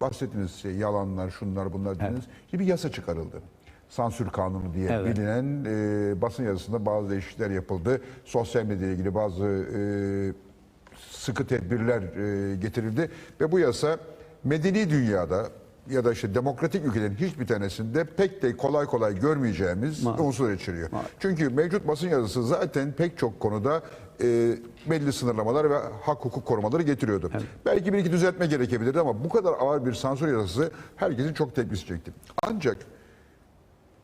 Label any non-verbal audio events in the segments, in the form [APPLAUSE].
bahsettiğiniz şey yalanlar, şunlar, bunlar dediniz. Şimdi bir yasa çıkarıldı. Sansür kanunu diye Evet. bilinen e, basın yazısında bazı değişiklikler yapıldı. Sosyal medya ile ilgili bazı e, sıkı tedbirler e, getirildi ve bu yasa medeni dünyada ya da işte demokratik ülkelerin hiçbir tanesinde pek de kolay kolay görmeyeceğimiz Maalesef. unsurlar içeriyor. Çünkü mevcut basın yazısı zaten pek çok konuda e, belli sınırlamalar ve hak hukuk korumaları getiriyordu. Belki bir iki düzeltme gerekebilirdi ama bu kadar ağır bir sansür yasası herkesin çok tepkisi çekti. Ancak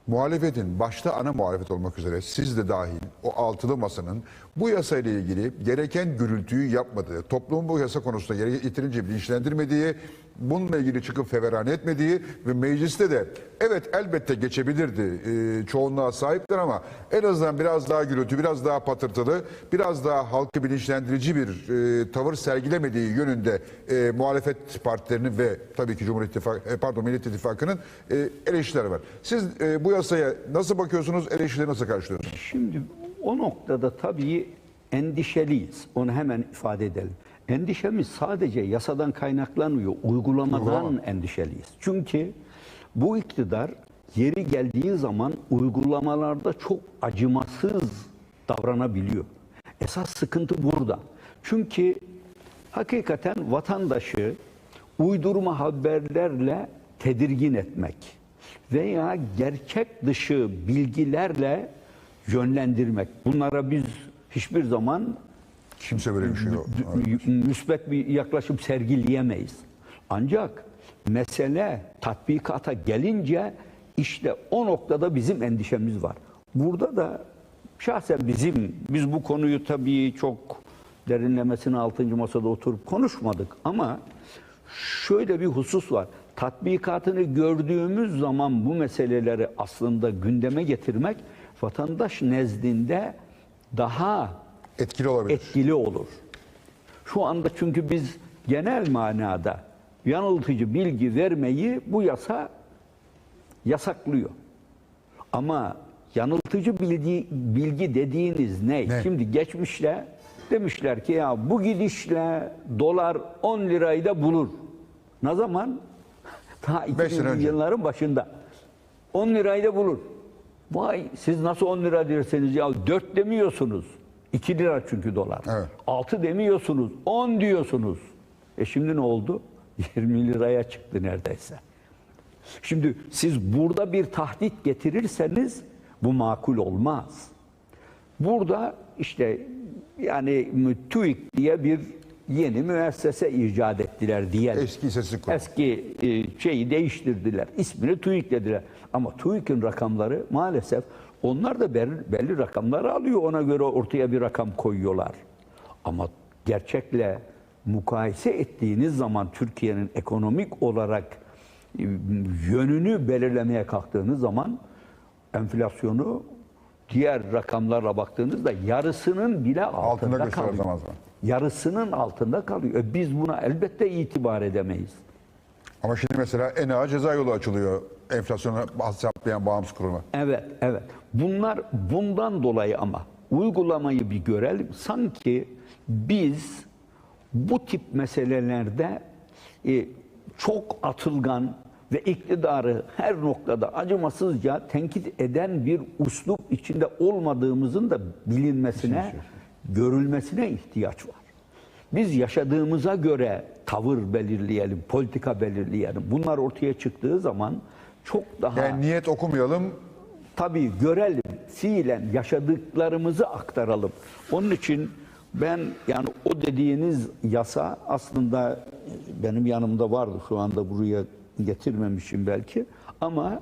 muhalefetin başta ana muhalefet olmak üzere siz de dahil o altılı masanın bu yasayla ilgili gereken gürültüyü yapmadığı, toplumun bu yasa konusunda yeterince bilinçlendirmediği, bununla ilgili çıkıp feveran etmediği ve mecliste de evet elbette geçebilirdi e, çoğunluğa sahiptir ama en azından biraz daha gürültü, biraz daha patırtılı, biraz daha halkı bilinçlendirici bir e, tavır sergilemediği yönünde e, muhalefet partilerinin ve tabii ki Cumhur İttifakı, e, pardon Millet İttifakı'nın e, eleştirileri var. Siz e, bu yasaya nasıl bakıyorsunuz, eleştirileri nasıl karşılıyorsunuz? Şimdi o noktada tabii endişeliyiz. Onu hemen ifade edelim. Endişemiz sadece yasadan kaynaklanmıyor. Uygulamadan Uygulama. endişeliyiz. Çünkü bu iktidar yeri geldiği zaman uygulamalarda çok acımasız davranabiliyor. Esas sıkıntı burada. Çünkü hakikaten vatandaşı uydurma haberlerle tedirgin etmek veya gerçek dışı bilgilerle yönlendirmek. Bunlara biz hiçbir zaman Kimse böyle bir şey yok. müsbet bir yaklaşım sergileyemeyiz. Ancak mesele tatbikata gelince işte o noktada bizim endişemiz var. Burada da şahsen bizim, biz bu konuyu tabii çok derinlemesine 6. masada oturup konuşmadık ama şöyle bir husus var. Tatbikatını gördüğümüz zaman bu meseleleri aslında gündeme getirmek vatandaş nezdinde daha Etkili olabilir. etkili olur. Şu anda çünkü biz genel manada yanıltıcı bilgi vermeyi bu yasa yasaklıyor. Ama yanıltıcı bilgi, bilgi dediğiniz ne? Ne? Şimdi geçmişle demişler ki ya bu gidişle dolar 10 lirayı da bulur. Ne zaman? [LAUGHS] Ta Beş sene 2000'li önce. yılların başında. 10 lirayı da bulur. Vay siz nasıl 10 lira derseniz ya 4 demiyorsunuz. 2 lira çünkü dolar. Evet. 6 demiyorsunuz. 10 diyorsunuz. E şimdi ne oldu? [LAUGHS] 20 liraya çıktı neredeyse. Şimdi siz burada bir tahdit getirirseniz bu makul olmaz. Burada işte yani TÜİK diye bir yeni müessese icat ettiler diyelim. Eski İstatistik Kurumu. Eski e, şeyi değiştirdiler. İsmini TÜİK dediler. Ama TÜİK'in rakamları maalesef onlar da belli, belli rakamları alıyor. Ona göre ortaya bir rakam koyuyorlar. Ama gerçekle mukayese ettiğiniz zaman Türkiye'nin ekonomik olarak e, yönünü belirlemeye kalktığınız zaman enflasyonu diğer rakamlarla baktığınızda yarısının bile altında, Altında kalıyor. zaman. Yarısının altında kalıyor. E biz buna elbette itibar edemeyiz. Ama şimdi mesela en ağır ceza yolu açılıyor enflasyona hesaplayan bağımsız kuruma. Evet, evet. Bunlar bundan dolayı ama uygulamayı bir görelim. Sanki biz bu tip meselelerde e, çok atılgan ve iktidarı her noktada acımasızca tenkit eden bir uslup içinde olmadığımızın da bilinmesine, görülmesine ihtiyaç var. Biz yaşadığımıza göre tavır belirleyelim, politika belirleyelim. Bunlar ortaya çıktığı zaman çok daha Yani niyet okumayalım, tabii görelim, fiilen yaşadıklarımızı aktaralım. Onun için ben yani o dediğiniz yasa aslında benim yanımda vardı şu anda buraya getirmemişim belki ama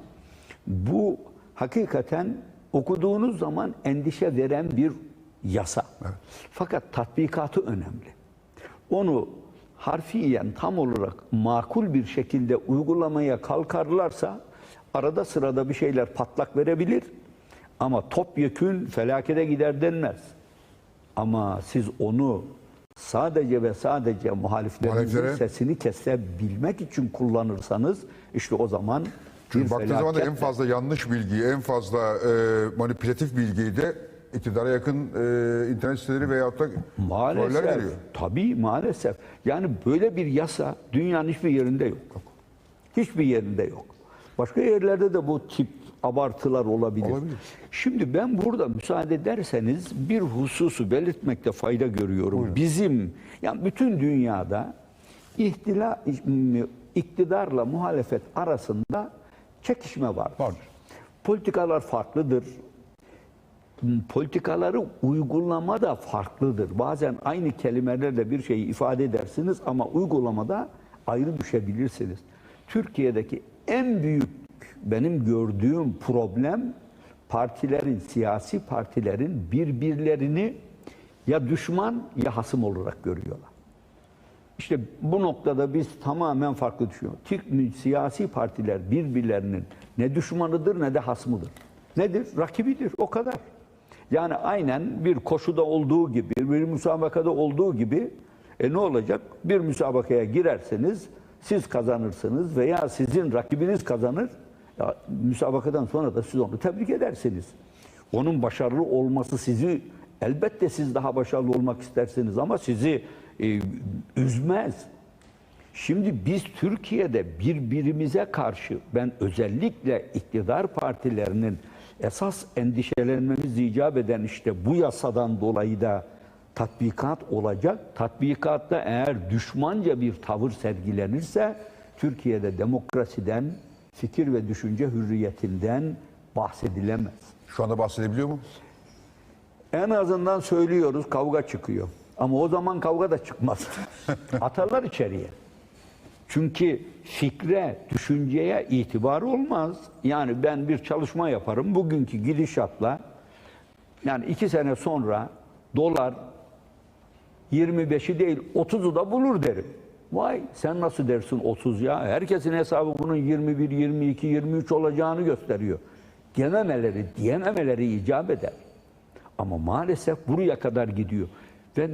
bu hakikaten okuduğunuz zaman endişe veren bir yasa. Fakat tatbikatı önemli. Onu harfiyen tam olarak makul bir şekilde uygulamaya kalkarlarsa arada sırada bir şeyler patlak verebilir ama topyekün felakete gider denmez. Ama siz onu sadece ve sadece Muhaliflere- sesini kesebilmek için kullanırsanız işte o zaman Çünkü baktığın zaman da en fazla yanlış bilgiyi, en fazla e, manipülatif bilgiyi de iktidara yakın e, internet siteleri veyahut da roller Maalesef. veriyor. Tabii maalesef. Yani böyle bir yasa dünyanın hiçbir yerinde yok. Hiçbir yerinde yok. Başka yerlerde de bu tip abartılar olabilir. Olabilir. Şimdi ben burada müsaade ederseniz bir hususu belirtmekte fayda görüyorum. Bizim yani bütün dünyada ihtila, iktidarla muhalefet arasında çekişme var. Vardır. Politikalar farklıdır. Politikaları uygulama da farklıdır. Bazen aynı kelimelerle bir şeyi ifade edersiniz ama uygulamada ayrı düşebilirsiniz. Türkiye'deki en büyük benim gördüğüm problem partilerin, siyasi partilerin birbirlerini ya düşman ya hasım olarak görüyorlar. İşte bu noktada biz tamamen farklı düşünüyoruz. Siyasi partiler birbirlerinin ne düşmanıdır ne de hasmıdır. Nedir? Rakibidir. O kadar. Yani aynen bir koşuda olduğu gibi, bir müsabakada olduğu gibi e ne olacak? Bir müsabakaya girerseniz siz kazanırsınız veya sizin rakibiniz kazanır. Ya, müsabakadan sonra da siz onu tebrik edersiniz. Onun başarılı olması sizi elbette siz daha başarılı olmak istersiniz ama sizi e, üzmez. Şimdi biz Türkiye'de birbirimize karşı ben özellikle iktidar partilerinin esas endişelenmemiz icap eden işte bu yasadan dolayı da tatbikat olacak. Tatbikatta eğer düşmanca bir tavır sergilenirse Türkiye'de demokrasiden, fikir ve düşünce hürriyetinden bahsedilemez. Şu anda bahsedebiliyor mu? En azından söylüyoruz kavga çıkıyor. Ama o zaman kavga da çıkmaz. [LAUGHS] Atarlar içeriye. Çünkü fikre, düşünceye itibar olmaz. Yani ben bir çalışma yaparım. Bugünkü gidişatla yani iki sene sonra dolar 25'i değil 30'u da bulur derim. Vay sen nasıl dersin 30 ya? Herkesin hesabı bunun 21, 22, 23 olacağını gösteriyor. Dememeleri, diyememeleri icap eder. Ama maalesef buraya kadar gidiyor. Ve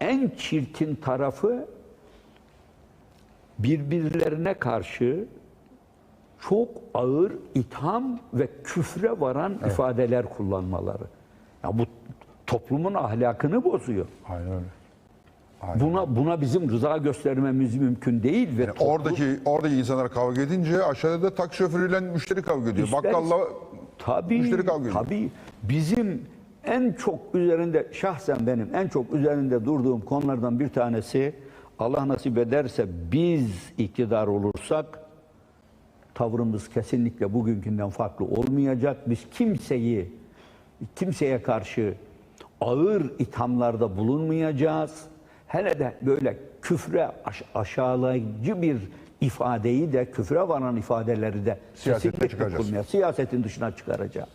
en çirkin tarafı birbirlerine karşı çok ağır itham ve küfre varan ifadeler kullanmaları. Ya bu toplumun ahlakını bozuyor. Aynen öyle. Buna buna bizim rıza göstermemiz mümkün değil ve toplum- Oradaki oradaki insanlar kavga edince aşağıda da taksi şoförüyle müşteri kavga ediyor. İster- Bakkalla tabii, müşteri kavga ediyor. Tabii. Bizim en çok üzerinde şahsen benim en çok üzerinde durduğum konulardan bir tanesi Allah nasip ederse biz iktidar olursak tavrımız kesinlikle bugünkünden farklı olmayacak. Biz kimseyi kimseye karşı ağır ithamlarda bulunmayacağız. Hele de böyle küfre aş- aşağılayıcı bir ifadeyi de küfre varan ifadeleri de Siyasette çıkaracağız. Siyasetin dışına çıkaracağız.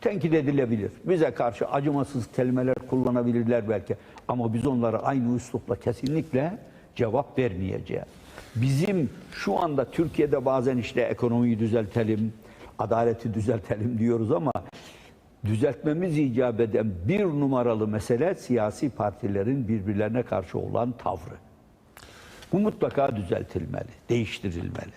Tenkit edilebilir. Bize karşı acımasız kelimeler kullanabilirler belki. Ama biz onlara aynı üslupla kesinlikle cevap vermeyeceğiz. Bizim şu anda Türkiye'de bazen işte ekonomiyi düzeltelim, adaleti düzeltelim diyoruz ama düzeltmemiz icap eden bir numaralı mesele siyasi partilerin birbirlerine karşı olan tavrı. Bu mutlaka düzeltilmeli, değiştirilmeli.